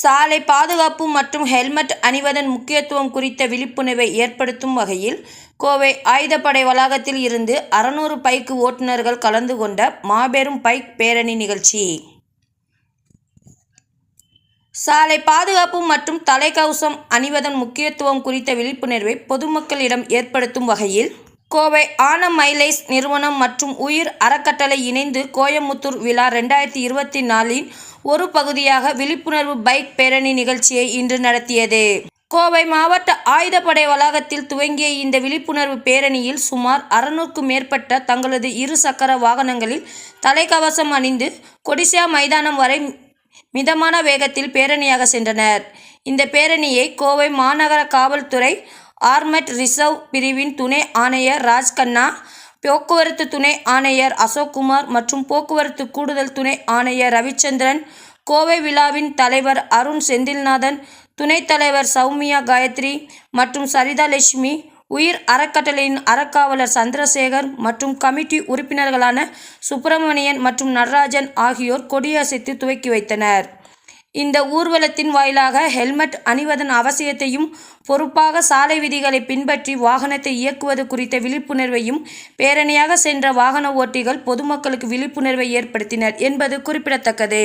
சாலை பாதுகாப்பு மற்றும் ஹெல்மெட் அணிவதன் முக்கியத்துவம் குறித்த விழிப்புணர்வை ஏற்படுத்தும் வகையில் கோவை ஆயுதப்படை வளாகத்தில் இருந்து அறுநூறு பைக் ஓட்டுநர்கள் கலந்து கொண்ட மாபெரும் பைக் பேரணி நிகழ்ச்சி. சாலை பாதுகாப்பு மற்றும் தலைக்கவசம் அணிவதன் முக்கியத்துவம் குறித்த விழிப்புணர்வை பொதுமக்களிடம் ஏற்படுத்தும் வகையில் கோவை ஆனமைலைஸ் நிறுவனம் மற்றும் உயிர் அறக்கட்டளை இணைந்து கோயமுத்தூர் விழா ரெண்டாயிரத்தி இருபத்தி நாலின் ஒரு பகுதியாக விழிப்புணர்வு பைக் பேரணி நிகழ்ச்சியை இன்று நடத்தியது. கோவை மாவட்ட ஆயுதப்படை வளாகத்தில் துவங்கிய இந்த விழிப்புணர்வு பேரணியில் சுமார் அறுநூறுக்கும் மேற்பட்ட தங்களது இரு சக்கர வாகனங்களில் தலைக்கவசம் அணிந்து கொடிசியா மைதானம் வரை மிதமான வேகத்தில் பேரணியாக சென்றனர். இந்த பேரணியை கோவை மாநகர காவல்துறை ஆர்மட் ரிசர்வ் பிரிவின் துணை ஆணையர் ராஜ்கண்ணா போக்குவரத்து துணை ஆணையர் அசோக்குமார் மற்றும் போக்குவரத்து கூடுதல் துணை ஆணையர் ரவிச்சந்திரன் கோவை விழாவின் தலைவர் அருண் செந்தில்நாதன் துணைத் தலைவர் சௌமியா காயத்ரி மற்றும் சரிதா லட்சுமி உயிர் அறக்கட்டளையின் அறக்காவலர் சந்திரசேகர் மற்றும் கமிட்டி உறுப்பினர்களான சுப்பிரமணியன் மற்றும் நடராஜன் ஆகியோர் கொடியசைத்து துவக்கி வைத்தனர். இந்த ஊர்வலத்தின் வாயிலாக ஹெல்மெட் அணிவதன் அவசியத்தையும் பொறுப்பாக சாலை விதிகளை பின்பற்றி வாகனத்தை இயக்குவது குறித்த விழிப்புணர்வையும் பேரணியாக சென்ற வாகன ஓட்டிகள் பொதுமக்களுக்கு விழிப்புணர்வை ஏற்படுத்தினர் என்பது குறிப்பிடத்தக்கது.